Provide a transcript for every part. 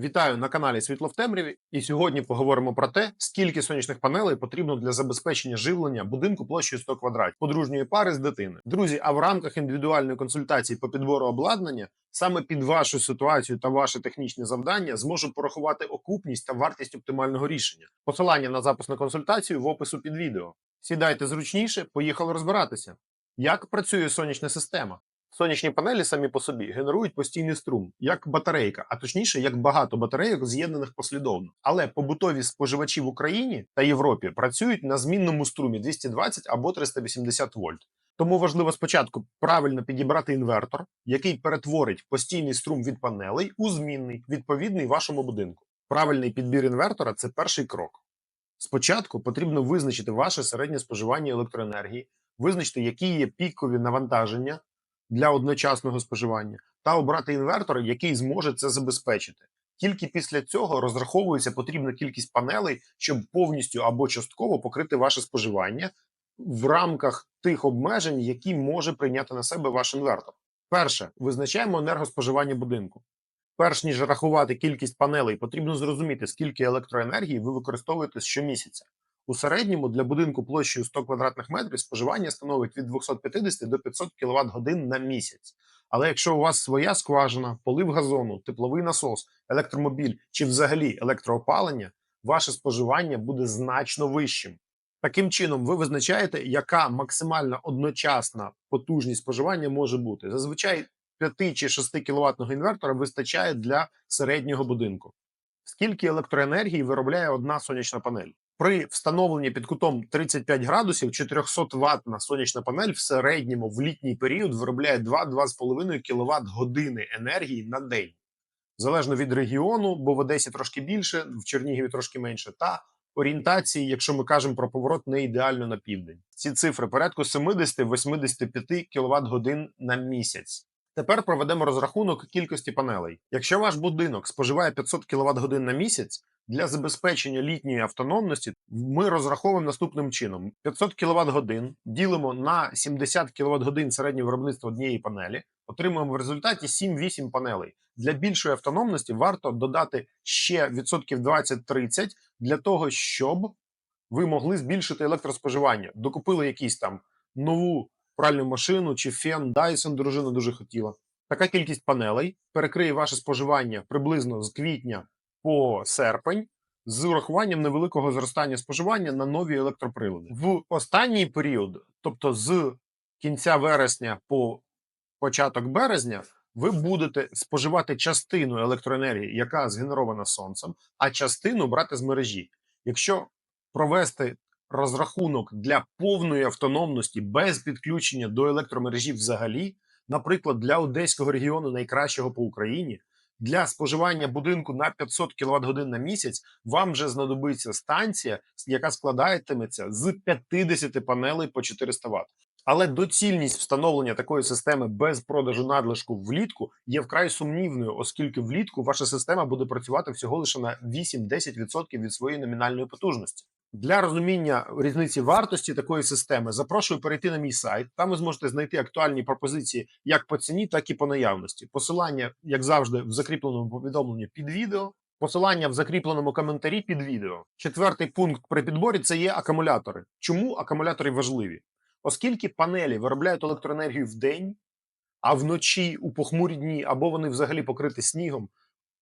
Вітаю на каналі Світло в темряві. І сьогодні поговоримо про те, скільки сонячних панелей потрібно для забезпечення живлення будинку площею 100 квадратів подружньої пари з дитиною. Друзі, а в рамках індивідуальної консультації по підбору обладнання саме під вашу ситуацію та ваше технічне завдання зможу порахувати окупність та вартість оптимального рішення. Посилання на запис на консультацію в опису під відео. Сідайте зручніше, поїхали розбиратися. Як працює сонячна система? Сонячні панелі самі по собі генерують постійний струм, як батарейка, а точніше, як багато батарейок, з'єднаних послідовно. Але побутові споживачі в Україні та Європі працюють на змінному струмі 220 або 380 вольт. Тому важливо спочатку правильно підібрати інвертор, який перетворить постійний струм від панелей у змінний, відповідний вашому будинку. Правильний підбір інвертора це перший крок. Спочатку потрібно визначити ваше середнє споживання електроенергії, визначити, які є пікові навантаження для одночасного споживання, та обрати інвертор, який зможе це забезпечити. Тільки після цього розраховується потрібна кількість панелей, щоб повністю або частково покрити ваше споживання в рамках тих обмежень, які може прийняти на себе ваш інвертор. Перше, визначаємо енергоспоживання будинку. Перш ніж рахувати кількість панелей, потрібно зрозуміти, скільки електроенергії ви використовуєте щомісяця. У середньому для будинку площею 100 квадратних метрів споживання становить від 250 до 500 кВт годин на місяць. Але якщо у вас своя скважина, полив газону, тепловий насос, електромобіль чи взагалі електроопалення, ваше споживання буде значно вищим. Таким чином, ви визначаєте, яка максимальна одночасна потужність споживання може бути. Зазвичай 5 чи 6 кВт інвертора вистачає для середнього будинку. Скільки електроенергії виробляє одна сонячна панель? При встановленні під кутом 35 градусів 400 ватна сонячна панель в середньому в літній період виробляє 2-2,5 кВт години енергії на день. Залежно від регіону, бо в Одесі трошки більше, в Чернігові трошки менше, та орієнтації, якщо ми кажемо про поворот не ідеально на південь. Ці цифри порядку 70-85 кВт годин на місяць. Тепер проведемо розрахунок кількості панелей. Якщо ваш будинок споживає 500 кВт годин на місяць, для забезпечення літньої автономності ми розраховуємо наступним чином: 500 кВт годин ділимо на 70 кВт годин середнього виробництва однієї панелі, отримуємо в результаті 7-8 панелей. Для більшої автономності варто додати ще відсотків 20-30 для того, щоб ви могли збільшити електроспоживання. Докупили якісь там нову пральну машину чи фен Dyson, дружина дуже хотіла. Така кількість панелей перекриє ваше споживання приблизно з квітня по серпень з урахуванням невеликого зростання споживання на нові електроприлади. В останній період, тобто з кінця вересня по початок березня, ви будете споживати частину електроенергії, яка згенерована сонцем, а частину брати з мережі. Якщо провести розрахунок для повної автономності без підключення до електромережі взагалі, наприклад, для одеського регіону найкращого по Україні, для споживання будинку на 500 кВт годин на місяць вам вже знадобиться станція, яка складатиметься з 50 панелей по 400 Вт. Але доцільність встановлення такої системи без продажу надлишку влітку є вкрай сумнівною, оскільки влітку ваша система буде працювати всього лише на 8-10% від своєї номінальної потужності. Для розуміння різниці вартості такої системи запрошую перейти на мій сайт. Там ви зможете знайти актуальні пропозиції як по ціні, так і по наявності. Посилання, як завжди, в закріпленому повідомленні під відео. Посилання в закріпленому коментарі під відео. Четвертий пункт при підборі це є акумулятори. Чому акумулятори важливі? Оскільки панелі виробляють електроенергію в день, а вночі у похмурі дні або вони взагалі покриті снігом,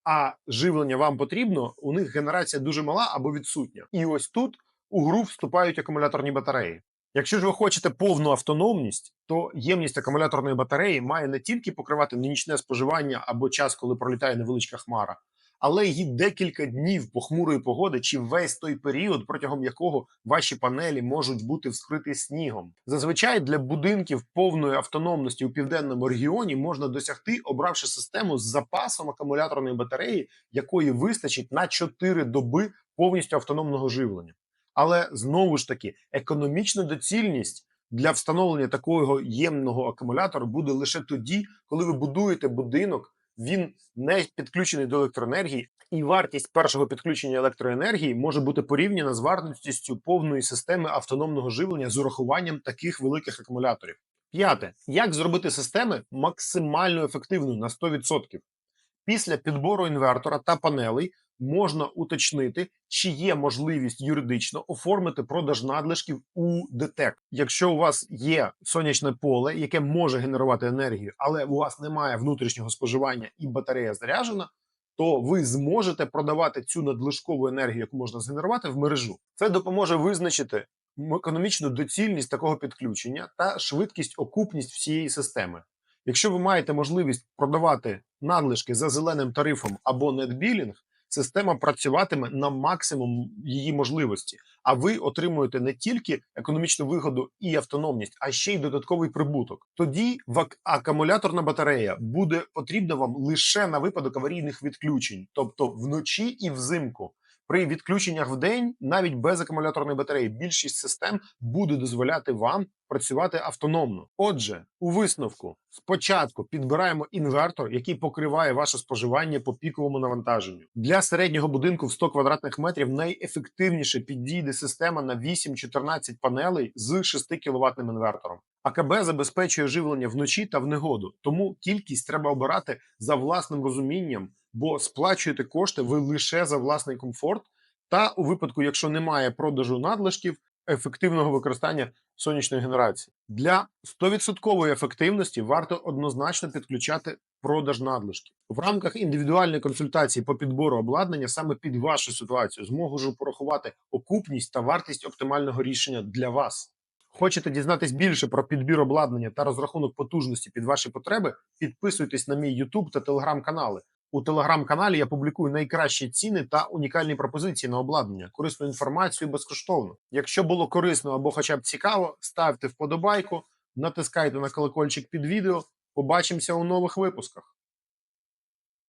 а живлення вам потрібно, у них генерація дуже мала або відсутня. І ось тут у гру вступають акумуляторні батареї. Якщо ж ви хочете повну автономність, то ємність акумуляторної батареї має не тільки покривати нічне споживання або час, коли пролітає невеличка хмара, але й декілька днів похмурої погоди чи весь той період, протягом якого ваші панелі можуть бути вскриті снігом. Зазвичай для будинків повної автономності у південному регіоні можна досягти, обравши систему з запасом акумуляторної батареї, якої вистачить на 4 доби повністю автономного живлення. Але знову ж таки, економічна доцільність для встановлення такого ємного акумулятора буде лише тоді, коли ви будуєте будинок він не підключений до електроенергії, і вартість першого підключення електроенергії може бути порівняна з вартістю повної системи автономного живлення з урахуванням таких великих акумуляторів. П'яте, як зробити системи максимально ефективною на 100%? Після підбору інвертора та панелей можна уточнити, чи є можливість юридично оформити продаж надлишків у ДТЕК. Якщо у вас є сонячне поле, яке може генерувати енергію, але у вас немає внутрішнього споживання і батарея заряджена, то ви зможете продавати цю надлишкову енергію, яку можна згенерувати в мережу. Це допоможе визначити економічну доцільність такого підключення та швидкість окупність всієї системи. Якщо ви маєте можливість продавати надлишки за зеленим тарифом або нетбілінг, система працюватиме на максимум її можливості, а ви отримуєте не тільки економічну вигоду і автономність, а ще й додатковий прибуток. Тоді вак- акумуляторна батарея буде потрібна вам лише на випадок аварійних відключень, тобто вночі і взимку. При відключеннях в день, навіть без акумуляторної батареї, більшість систем буде дозволяти вам працювати автономно. Отже, у висновку спочатку підбираємо інвертор, який покриває ваше споживання по піковому навантаженню. Для середнього будинку в 100 квадратних метрів найефективніше підійде система на 8-14 панелей з 6 кВт інвертором. АКБ забезпечує живлення вночі та в негоду, тому кількість треба обирати за власним розумінням, бо сплачуєте кошти ви лише за власний комфорт. Та у випадку, якщо немає продажу надлишків, ефективного використання сонячної генерації для 100% ефективності варто однозначно підключати продаж надлишків в рамках індивідуальної консультації по підбору обладнання саме під вашу ситуацію зможу порахувати окупність та вартість оптимального рішення для вас. Хочете дізнатись більше про підбір обладнання та розрахунок потужності під ваші потреби? Підписуйтесь на мій YouTube та Telegram канали. У телеграм-каналі я публікую найкращі ціни та унікальні пропозиції на обладнання, корисну інформацію безкоштовно. Якщо було корисно або хоча б цікаво, ставте вподобайку, натискайте на колокольчик під відео. Побачимося у нових випусках.